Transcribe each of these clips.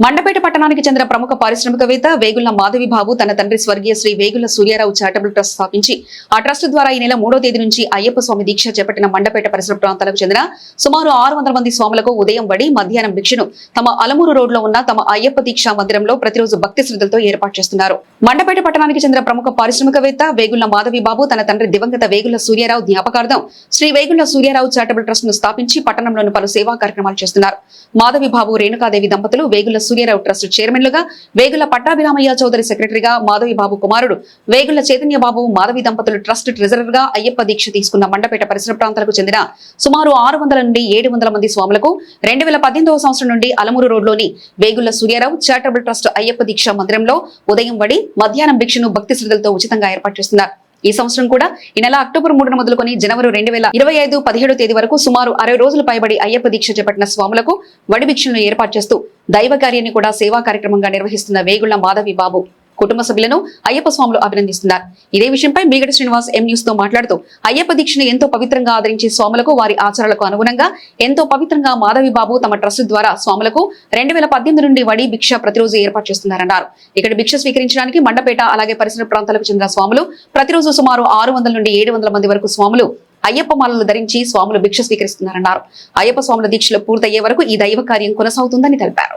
మండపేట పట్టణానికి చెందిన ప్రముఖ పారిశ్రామికవేత్త వేగుళ్ళ మాధవి బాబు తన తండ్రి స్వర్గీయ శ్రీ వేగుల సూర్యారావు చారిటబుల్ ట్రస్ట్ స్థాపించి ఆ ట్రస్ట్ ద్వారా ఈ నెల మూడో తేదీ నుంచి అయ్యప్ప స్వామి దీక్ష చేపట్టిన మండపేట పరిసర ప్రాంతాలకు చెందిన సుమారు ఆరు వందల మంది స్వాములకు ఉదయం బడి మధ్యాహ్నం భిక్షను తమ అలమూరు రోడ్లో ఉన్న తమ అయ్యప్ప దీక్షా మందిరంలో ప్రతిరోజు భక్తి శ్రద్ధలతో ఏర్పాటు చేస్తున్నారు. మండపేట పట్టణానికి చెందిన ప్రముఖ పారిశ్రామికవేత్త వేగుల మాధవి బాబు తన తండ్రి దివంగత వేగుల సూర్యారావు జ్ఞాపకార్థం శ్రీ వేగుల సూర్యారావు చారిటబుల్ ట్రస్ట్ను స్థాపించి పట్టణంలోని పలు సేవా కార్యక్రమాలు చేస్తున్నారు. మాధవి బాబు రేణుకాదేవి దంపతులు వేగుల సూర్యారావు ట్రస్ట్ చైర్మన్లుగా వేగుల పట్టాభిరామయ్య చౌదరి సెక్రటరీగా మాధవి బాబు కుమారుడు వేగుల చైతన్య బాబు మాధవి దంపతులు ట్రస్ట్ ట్రెజరర్గా అయ్యప్ప దీక్ష తీసుకున్న మండపేట పరిసర ప్రాంతాలకు చెందిన సుమారు ఆరు వందల నుండి ఏడు వందల మంది స్వాములకు రెండు వేల పద్దెనిమిదవ సంవత్సరం నుండి అలమూరు రోడ్లోని వేగుల సూర్యారావు చారిటబుల్ ట్రస్ట్ అయ్యప్ప దీక్ష మందిరంలో ఉదయం వడి మధ్యాహ్నం భిక్షను భక్తి శ్రద్ధలతో ఉచితంగా ఏర్పాటు చేస్తున్నారు. ఈ సంవత్సరం కూడా ఈ నెల అక్టోబర్ మూడున మొదలుకొని జనవరి రెండు వేల ఇరవై ఐదు పదిహేడో తేదీ వరకు సుమారు అరవై రోజులు పైబడి అయ్యప్ప దీక్ష చేపట్టిన స్వాములకు వడిభిక్షలను ఏర్పాటు చేస్తూ దైవ కార్యాన్ని కూడా సేవా కార్యక్రమంగా నిర్వహిస్తున్న వేగుళ్ళ మాధవి బాబు. కుటుంబ సభ్యులను అయ్యప్ప స్వాములు అభినందిస్తున్నారు. ఇదే విషయంపై మీగడ శ్రీనివాస్ ఎం న్యూస్తో మాట్లాడుతూ అయ్యప్ప దీక్షను ఎంతో పవిత్రంగా ఆదరించే స్వాములకు వారి ఆచారాలకు అనుగుణంగా ఎంతో పవిత్రంగా మాధవి బాబు తమ ట్రస్ట్ ద్వారా స్వాములకు రెండు వేల పద్దెనిమిది నుండి వడి భిక్ష ప్రతిరోజు ఏర్పాటు చేస్తున్నారన్నారు. ఇక్కడ భిక్ష స్వీకరించడానికి మండపేట అలాగే పరిసర ప్రాంతాలకు చెందిన స్వాములు ప్రతిరోజు సుమారు ఆరు వందల నుండి ఏడు వందల మంది వరకు స్వాములు అయ్యప్ప మాలలు ధరించి స్వాములు భిక్ష స్వీకరిస్తున్నారన్నారు. అయ్యప్ప స్వాముల దీక్షలు పూర్తయ్యే వరకు ఈ దైవ కార్యం కొనసాగుతుందని తెలిపారు.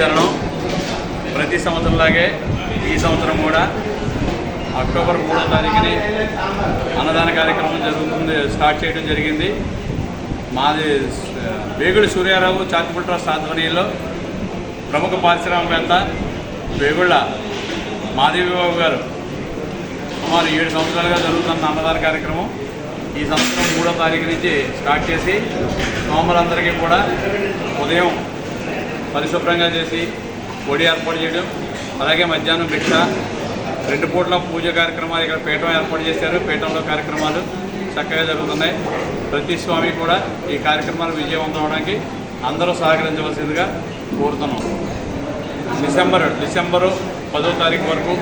శరణం ప్రతి సంవత్సరంలాగే ఈ సంవత్సరం కూడా అక్టోబర్ మూడో తారీఖుని అన్నదాన కార్యక్రమం జరుగుతుంది స్టార్ట్ చేయడం జరిగింది. మాది వేగుడి సూర్యారావు చారిటబుల్ ట్రస్ట్ ఆధ్వర్యంలో ప్రముఖ పారిశ్రామికవేత్త వేగుళ్ళ మాదేవి బాబు గారు సుమారు ఏడు సంవత్సరాలుగా జరుగుతున్న అన్నదాన కార్యక్రమం ఈ సంవత్సరం మూడో తారీఖు నుంచి స్టార్ట్ చేసి సోమరులందరికీ కూడా ఉదయం పరిశుభ్రంగా చేసి పొడి ఏర్పాటు చేయడం అలాగే మధ్యాహ్నం భిక్ష రెండు పూట్ల పూజ కార్యక్రమాలు ఇక్కడ పీఠం ఏర్పాటు చేశారు. పీఠంలో కార్యక్రమాలు చక్కగా జరుగుతున్నాయి. ప్రతి స్వామి కూడా ఈ కార్యక్రమాలు విజయవంతం అవడానికి అందరూ సహకరించవలసిందిగా కోరుతున్నాం. డిసెంబర్ డిసెంబరు పదో తారీఖు వరకు.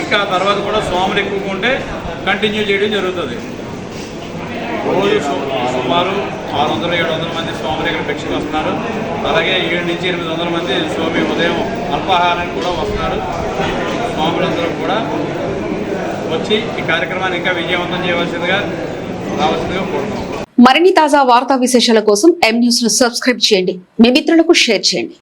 ఇంకా తర్వాత కూడా స్వాములు ఎక్కువగా ఉంటే కంటిన్యూ చేయడం జరుగుతుంది. రోజు సుమారు ఆరు వందల ఏడు వందల మంది స్వాములు ఇక్కడ భిక్షకు వస్తున్నారు. అలాగే ఏడు నుంచి ఎనిమిది వందల మంది స్వామి ఉదయం అల్పాహారానికి కూడా వస్తున్నారు. స్వాములందరూ కూడా వచ్చి ఈ కార్యక్రమాన్ని ఇంకా విజయవంతం చేయవలసిందిగా రావాల్సిందిగా కోరుతున్నాం. మరిన్ని తాజా వార్తా విశేషాల కోసం ఎం న్యూస్ను సబ్స్క్రైబ్ చేయండి. మీ మిత్రులకు షేర్ చేయండి.